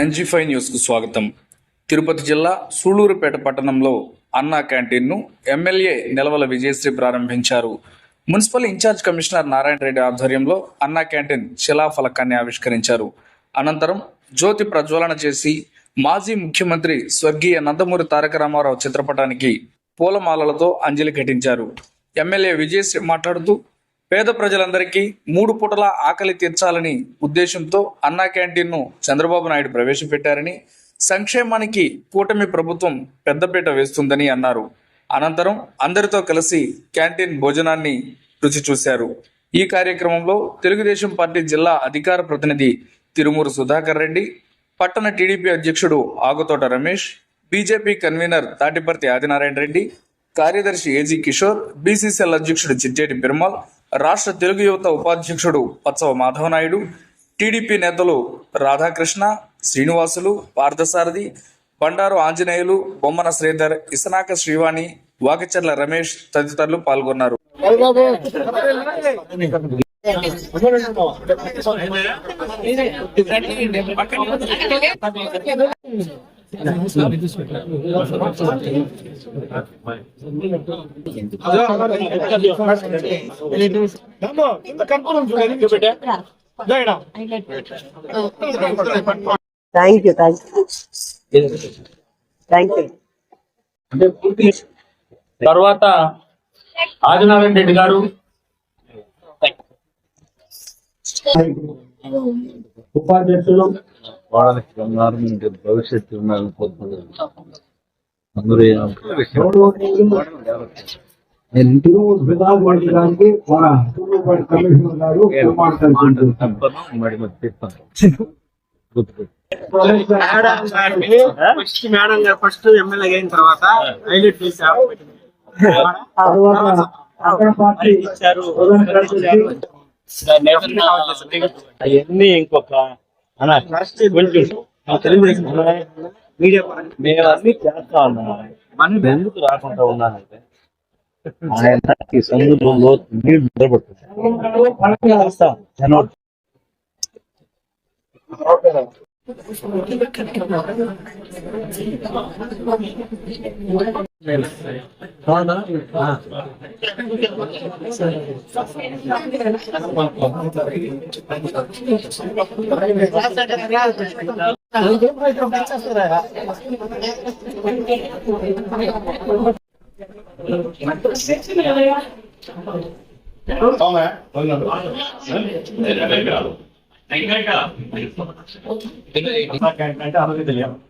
NG five న్యూస్కు స్వాగతం. తిరుపతి జిల్లా సూళూరుపేట పట్టణంలో అన్నా క్యాంటీన్ను ఎమ్మెల్యే నిలవల విజయశ్రీ ప్రారంభించారు. Municipal in-charge commissioner Narayana Reddy ఆధ్వర్యంలో అన్నా క్యాంటీన్ శిలాఫలకాన్ని ఆవిష్కరించారు. అనంతరం జ్యోతి ప్రజ్వలన చేసి మాజీ ముఖ్యమంత్రి స్వర్గీయ నందమూరి తారక రామారావు చిత్రపటానికి పూలమాలలతో అంజలి ఘటించారు. ఎమ్మెల్యే విజయశ్రీ మాట్లాడుతూ పేద ప్రజలందరికీ మూడు పూటల ఆకలి తీర్చాలని ఉద్దేశంతో అన్నా క్యాంటీన్ను చంద్రబాబు నాయుడు ప్రవేశపెట్టారని సంక్షేమానికి కూటమి ప్రభుత్వం పెద్దపీట వేస్తుందని అన్నారు. అనంతరం అందరితో కలిసి క్యాంటీన్ భోజనాన్ని రుచి చూశారు. ఈ కార్యక్రమంలో తెలుగుదేశం పార్టీ జిల్లా అధికార ప్రతినిధి తిరుమూరు సుధాకర్ రెడ్డి పట్టణ టీడీపీ అధ్యక్షుడు ఆగుతోట రమేష్ బీజేపీ కన్వీనర్ తాటిపర్తి ఆదినారాయణ రెడ్డి కార్యదర్శి ఏజీ కిషోర్ బీసీసీఎల్ అధ్యక్షుడు చిట్టేటి పెరుమాల్ రాష్ట్ర తెలుగు యువత ఉపాధ్యక్షుడు పచ్చవ మాధవనాయుడు టీడీపీ నేతలు రాధాకృష్ణ శ్రీనివాసులు పార్థసారథి బండారు ఆంజనేయులు బొమ్మన శ్రీధర్ ఇసనాక శ్రీవాణి వాకచర్ల రమేష్ తదితరులు పాల్గొన్నారు. Thank you thank you thank you అంటే పూర్తి తర్వాత ఆదినారాయణ రెడ్డి గారు. ఉపాధ్యక్షులు. వాళ్ళకి బంగారం ఉంటే భవిష్యత్తు ఉండాలని కోరుకుంటున్నాను అందరూ నేను కమిషనర్ గారు ఫస్ట్ మేడం గారు ఫస్ట్ ఎమ్మెల్యే అయిన తర్వాత హైలైట్ చేశారు. తర్వాత అక్కడ పార్టీ ఇచ్చారు. అవన్నీ ఇంకొక కొంచెం మేము అన్ని చేస్తా ఉన్నాం ఎందుకు రాకుండా ఉన్నానంటే ఆయన ఈ సముద్రంలో నీళ్ళు నిద్రపడుతుంది. చేస్తాం. జనవరి అంటే అలాగే తెలియాలి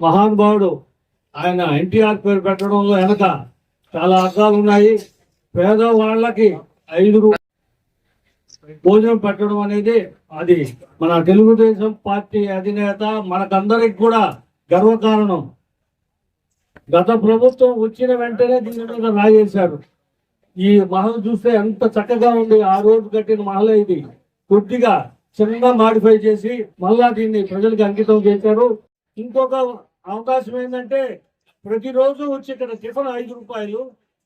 మహానుభావుడు ఆయన ఎన్టీఆర్ పేరు పెట్టడంలో వెనక చాలా అర్థాలు ఉన్నాయి. పేదవాళ్ళకి ఐదు భోజనం పెట్టడం అనేది అది మన తెలుగుదేశం పార్టీ అధినేత మనకందరికి కూడా గర్వకారణం. గత ప్రభుత్వం వచ్చిన వెంటనే దీని మీద రాజేశారు ఈ మహల్ చూస్తే ఎంత చక్కగా ఉంది. ఆ రోజు కట్టిన మహల్ ఇది. కొద్దిగా చిన్న మాడిఫై చేసి మళ్ళా దీన్ని ప్రజలకు అంకితం చేశారు. ఇంకొక అవకాశం ఏంటంటే ప్రతిరోజు వచ్చి ఇక్కడ టిఫిన్ ఐదు రూపాయలు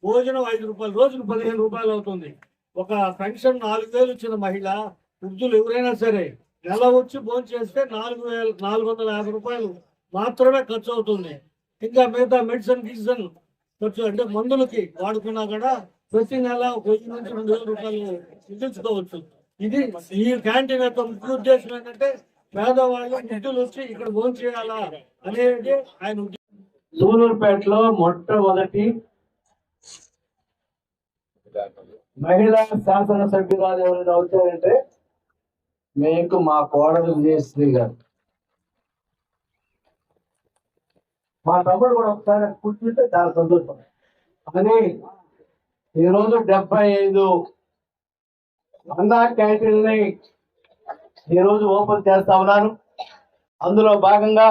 భోజనం ఐదు రూపాయలు రోజుకు పదిహేను రూపాయలు అవుతుంది. ఒక పెన్షన్ నాలుగు వేలు ఇచ్చిన మహిళ వృద్ధులు ఎవరైనా సరే నెల వచ్చి భోజనం చేస్తే నాలుగు వేలు నాలుగు వందల యాభై రూపాయలు మాత్రమే ఖర్చు అవుతుంది. ఇంకా మిగతా మెడిసిన్ గిడిసిన్ ఖర్చు అంటే మందులకి వాడుకున్నా కూడా ప్రతి నెల వెయ్యి నుంచి రెండు వేల రూపాయలు చెల్లించుకోవచ్చు. ఇది ఈ క్యాంటీన్ యొక్క ముఖ్య ఉద్దేశం ఏంటంటే పేదవాళ్ళు నిధులు వచ్చి ఇక్కడ భోజనం చేయాలా అనేది ఆయన సూలూరుపేటలో మొట్టమొదటి మహిళా శాసనసభ్యురాలు ఎవరైనా వచ్చారంటే మీకు మా కోడలు విజయశ్రీ గారు. మా తమ్ముడు కూడా ఒకసారి కూర్చుంటే చాలా సంతోషం అని ఈరోజు డెబ్బై ఐదు అన్నా క్యాంటీన్ని ఈరోజు ఓపెన్ చేస్తా ఉన్నాను అందులో భాగంగా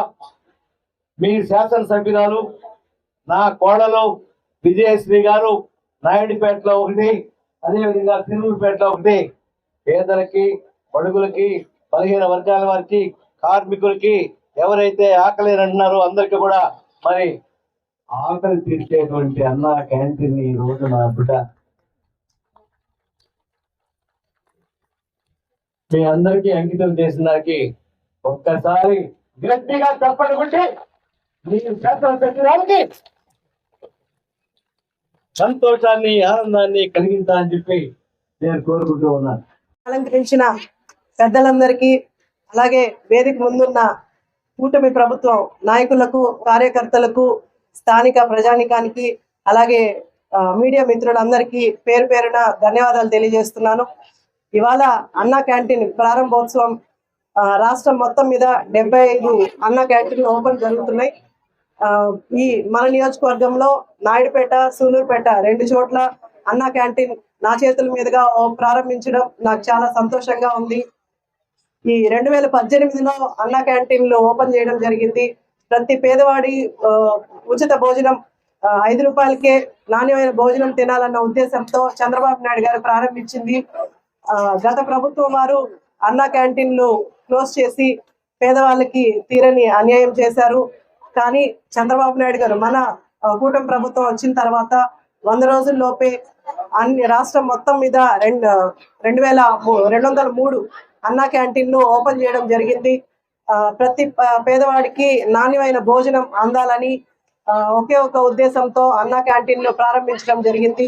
మీ శాసనసభ్యురాలు నా కోడలు విజయశ్రీ గారు నాయుడుపేటలో ఒకటి అదేవిధంగా తిరుమలపేటలో ఒకటి పేదలకి బడుగులకి బలహీన వర్గాల వారికి కార్మికులకి ఎవరైతే ఆకలి అంటున్నారో అందరికీ కూడా మరి ఆకలి తీర్చేటువంటి అన్న క్యాంటీన్ ఈ రోజు నా బిడ్డ. మీ అందరికీ అంకితం చేసిన దానికి ఒక్కసారి గట్టిగా తప్పని కొట్టి మీ పెట్టడానికి సంతోషాన్ని ఆనందాన్ని కలిగించాలని చెప్పి నేను కోరుకుంటూ ఉన్నాను. అలంకరించిన పెద్దలందరికీ అలాగే వేదిక ముందున్న కూటమి ప్రభుత్వం నాయకులకు కార్యకర్తలకు స్థానిక ప్రజానికానికి అలాగే మీడియా మిత్రులందరికీ పేరు పేరున ధన్యవాదాలు తెలియజేస్తున్నాను. ఇవాళ అన్నా క్యాంటీన్ ప్రారంభోత్సవం రాష్ట్రం మొత్తం మీద డెబ్బై ఐదు అన్నా క్యాంటీన్లు ఓపెన్ జరుగుతున్నాయి. ఆ, ఈ మన నియోజకవర్గంలో నాయుడుపేట సూలూరుపేట రెండు చోట్ల అన్నా క్యాంటీన్ నా చేతుల మీదుగా ప్రారంభించడం నాకు చాలా సంతోషంగా ఉంది. ఈ రెండు వేల పద్దెనిమిదిలో అన్నా క్యాంటీన్లు ఓపెన్ చేయడం జరిగింది. ప్రతి పేదవాడి ఉచిత భోజనం ఐదు రూపాయలకే నాణ్యమైన భోజనం తినాలన్న ఉద్దేశంతో చంద్రబాబు నాయుడు గారు ప్రారంభించింది. ఆ, గత ప్రభుత్వం వారు అన్నా క్యాంటీన్లు క్లోజ్ చేసి పేదవాళ్ళకి తీరని అన్యాయం చేశారు. కానీ చంద్రబాబు నాయుడు గారు మన కూటమి ప్రభుత్వం వచ్చిన తర్వాత వంద రోజుల్లోపే అన్ని రాష్ట్రం మొత్తం మీద రెండు రెండు వేల మూ- రెండు వందల మూడు అన్నా క్యాంటీన్లు ఓపెన్ చేయడం జరిగింది. ప్రతి పేదవాడికి నాణ్యమైన భోజనం అందాలని ఆ, ఒకే ఒక ఉద్దేశంతో అన్నా క్యాంటీన్లు ప్రారంభించడం జరిగింది.